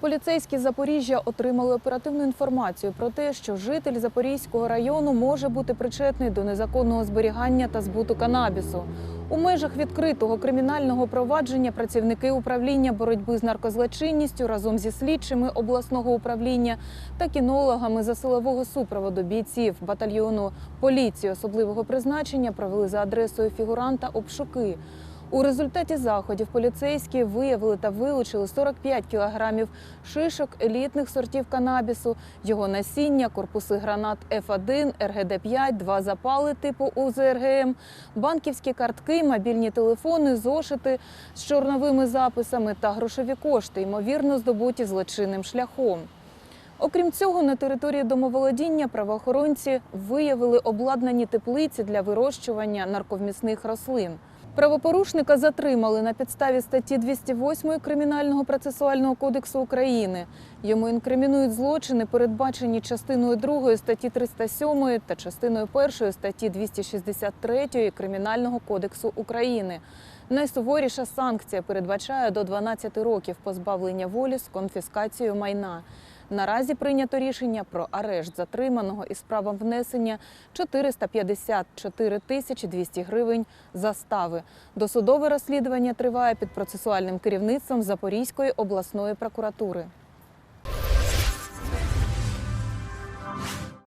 Поліцейські Запоріжжя отримали оперативну інформацію про те, що житель Запорізького району може бути причетний до незаконного зберігання та збуту канабісу. У межах відкритого кримінального провадження працівники управління боротьби з наркозлочинністю разом зі слідчими обласного управління та кінологами за силового супроводу бійців батальйону поліції особливого призначення провели за адресою фігуранта обшуки. У результаті заходів поліцейські виявили та вилучили 45 кілограмів шишок елітних сортів канабісу, його насіння, корпуси гранат F1, РГД-5, два запали типу УЗРГМ, банківські картки, мобільні телефони, зошити з чорновими записами та грошові кошти, ймовірно здобуті злочинним шляхом. Окрім цього, на території домоволодіння правоохоронці виявили обладнані теплиці для вирощування нарковмісних рослин. Правопорушника затримали на підставі статті 208 Кримінального процесуального кодексу України. Йому інкримінують злочини, передбачені частиною 2 статті 307 та частиною 1 статті 263 Кримінального кодексу України. Найсуворіша санкція передбачає до 12 років позбавлення волі з конфіскацією майна. Наразі прийнято рішення про арешт затриманого із правом внесення 454 тисячі 200 гривень застави. Досудове розслідування триває під процесуальним керівництвом Запорізької обласної прокуратури.